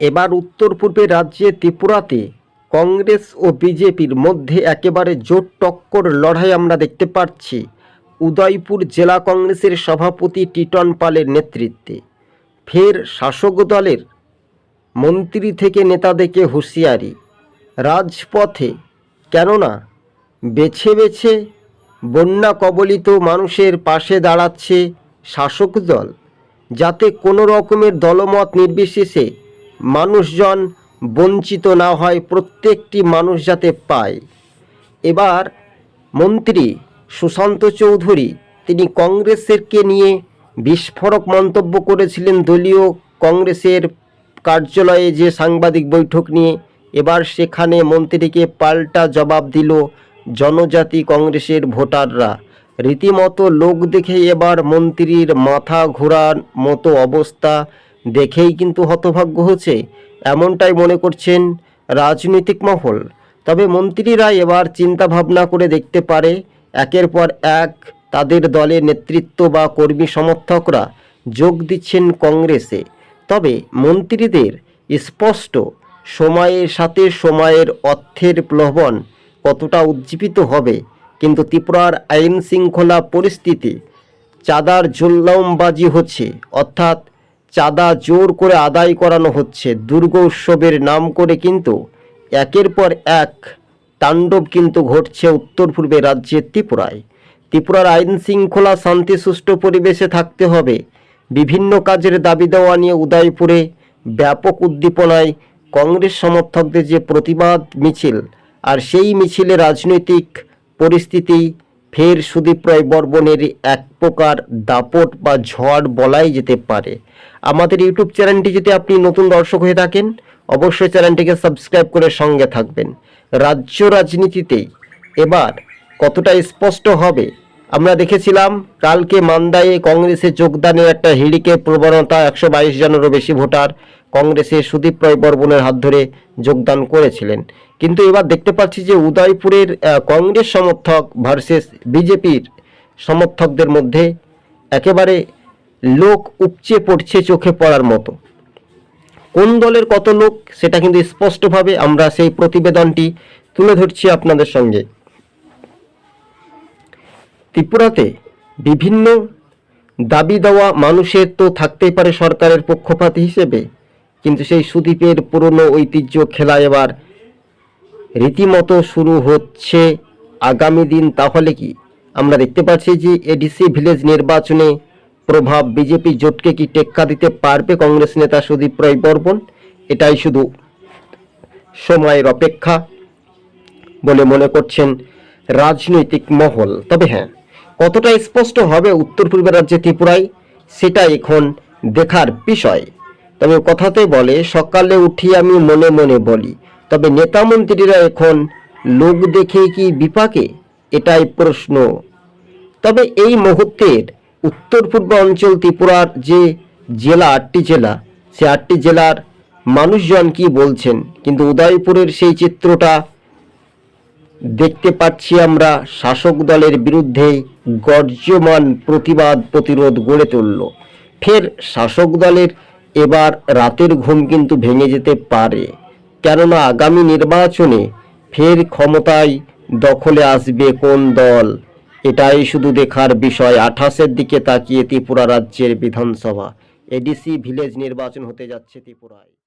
এবার উত্তর পূর্বে রাজ্যে ত্রিপুরাতে কংগ্রেস ও বিজেপির মধ্যে একেবারে জোট টক্কর লড়াই আমরা দেখতে পাচ্ছি। উদয়পুর জেলা কংগ্রেসের সভাপতি টিটন পালের নেতৃত্বে। ফের শাসক দলের মন্ত্রী থেকে নেতাদেরকে হুঁশিয়ারি। রাজপথে কেননা বেছে বেছে বন্যা কবলিত মানুষের পাশে দাঁড়াচ্ছে শাসক দল। যাতে কোনো রকমের দলমত নির্বিশেষে মানুষজন বঞ্চিত না হয়, প্রত্যেকটি মানুষ যাতে পায়। এবার মন্ত্রী সুশান্ত চৌধুরী, তিনি কংগ্রেসেরকে নিয়ে বিস্ফোরক মন্তব্য করেছিলেন দলীয় কংগ্রেসের কার্যালয়ে যে সাংবাদিক বৈঠক নিয়ে। এবার সেখানে মন্ত্রীকে পাল্টা জবাব দিল জনজাতি কংগ্রেসের ভোটাররা। রীতিমতো লোক দেখে এবার মন্ত্রীর মাথা ঘোরার মতো অবস্থা দেখেই কিন্তু হতভাগ্য হচ্ছে এমনটাই মনে করছেন রাজনৈতিক মহল। তবে মন্ত্রীরা এবার চিন্তা ভাবনা করে দেখতে পারে, একের পর এক তাদের দলের নেতৃত্ব বা কর্মী সমর্থকরা যোগ দিচ্ছেন কংগ্রেসে। তবে মন্ত্রীদের স্পষ্ট সময়ের সাথে সময়ের অর্থের প্লবন কতটা উজ্জীবিত হবে, কিন্তু ত্রিপুরার আইন শৃঙ্খলা পরিস্থিতি চাঁদার জল্লামবাজি হচ্ছে। অর্থাৎ চাঁদা জোর করে আদায় করানো হচ্ছে। দুর্গ উৎসবের নাম করে কিন্তু একের পর এক তাণ্ডব কিন্তু ঘটছে উত্তর পূর্বে রাজ্যের ত্রিপুরায়। ত্রিপুরার আইন শৃঙ্খলা শান্তি, সুষ্ঠু পরিবেশে থাকতে হবে। বিভিন্ন কাজের দাবি দেওয়া নিয়ে উদয়পুরে ব্যাপক উদ্দীপনায় কংগ্রেস সমর্থকদের যে প্রতিবাদ মিছিল, আর সেই মিছিলে রাজনৈতিক পরিস্থিতি ফের সুদীপ রায় বর্মনের এক প্রকার দাপট বা ঝড় বলাই যেতে পারে। আমাদের ইউটিউব চ্যানেলটি যদি আপনি নতুন দর্শক হয়ে থাকেন, অবশ্যই চ্যানেলটিকে সাবস্ক্রাইব করে সঙ্গে থাকবেন। রাজ্য রাজনীতিতে এবার কতটা স্পষ্ট হবে, আমরা দেখেছিলাম কালকে মান্দায়ে কংগ্রেসে যোগদানের একটা হিড়িকে প্রবণতা একশো বাইশ জনেরও বেশি ভোটার কংগ্রেসের সুদীপ রায় বর্মনের হাত ধরে যোগদান করেছিলেন। কিন্তু এবার দেখতে পাচ্ছি যে উদয়পুরের কংগ্রেস সমর্থক ভার্সেস বিজেপির সমর্থকদের মধ্যে একেবারে লোক উপচে পড়ছে চোখে পড়ার মতো। কোন দলের কত লোক সেটা কিন্তু স্পষ্টভাবে আমরা সেই প্রতিবেদনটি তুলে ধরছি আপনাদের সঙ্গে। ত্রিপুরাতে বিভিন্ন দাবি দেওয়া মানুষের তো থাকতেই পারে সরকারের পক্ষপাত হিসেবে। কিন্তু সেই সুদীপের পুরনো ঐতিহ্য খেলা এবার রীতিমতো শুরু হচ্ছে। আগামী দিন তাহলে কি? আমরা দেখতে পাচ্ছি যে এডিসি ভিলেজ নির্বাচনে প্রভাব বিজেপি জোটকে কি টেক্কা দিতে পারবে কংগ্রেস নেতা সুদীপ রায় বর্মন? এটাই শুধু সময়ের অপেক্ষা বলে মনে করছেন রাজনৈতিক মহল। তবে হ্যাঁ কতটা স্পষ্ট হবে উত্তর পূর্ব রাজ্যে ত্রিপুরায়, সেটা এখন দেখার বিষয়। তবে কথাতে বলে, সকালে উঠি আমি মনে মনে বলি, তবে নেতা মন্ত্রীরা এখন লোক দেখে কি বিপাকে? এটাই প্রশ্ন। তবে এই মুহূর্তের উত্তর পূর্ব অঞ্চল ত্রিপুরার যে জেলা আটটি জেলা, সে আটটি জেলার মানুষজন কি বলছেন? কিন্তু উদয়পুরের সেই চিত্রটা দেখতে পাচ্ছি আমরা, শাসক দলের বিরুদ্ধে গর্জমান প্রতিবাদ প্রতিরোধ গড়ে তুলল। ফের শাসক দলের এবার রাতের ঘুম কিন্তু ভেঙে যেতে পারে। কেননা আগামী নির্বাচনে ফের ক্ষমতায় দখলে আসবে কোন দল? এটাই শুধু দেখার বিষয়। আঠাশের দিকে তাকিয়ে ত্রিপুরা রাজ্যের বিধানসভা। এডিসি ভিলেজ নির্বাচন হতে যাচ্ছে ত্রিপুরায়।